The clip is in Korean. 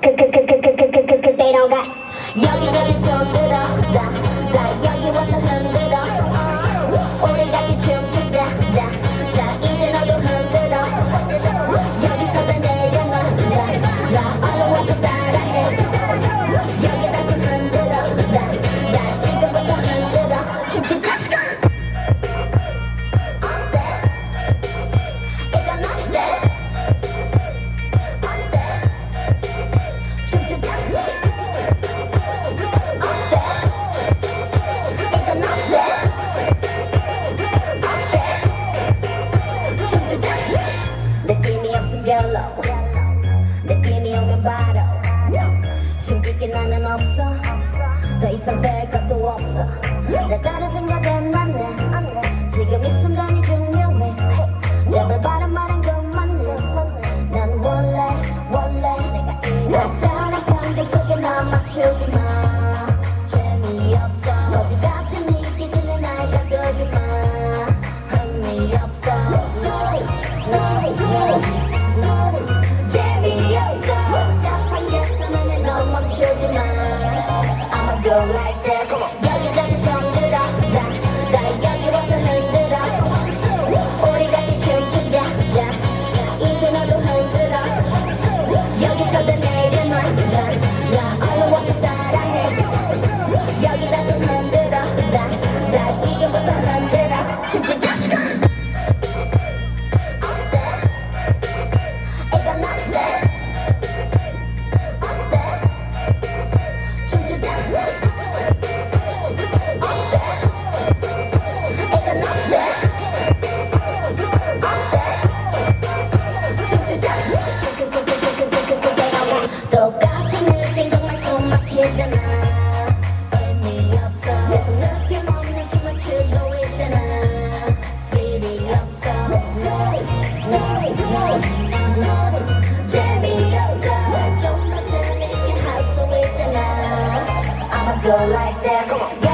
그 그 그 그 그 그 그 그대로가 여기저기 손들어 다 대크림이 오면 바로 숨길 나는 없어 더 이상 뺄 것도 없어 내 다른 생각은 안해 지금 이 순간이 중요해 제발 바른 말은 그만해 난 원래 원래 내가 이랬잖아 관계 속에 나 맞추지 마 재미없어. 거지 같은 네 기준에 날 가두지 마. 흥미없어. Go like this.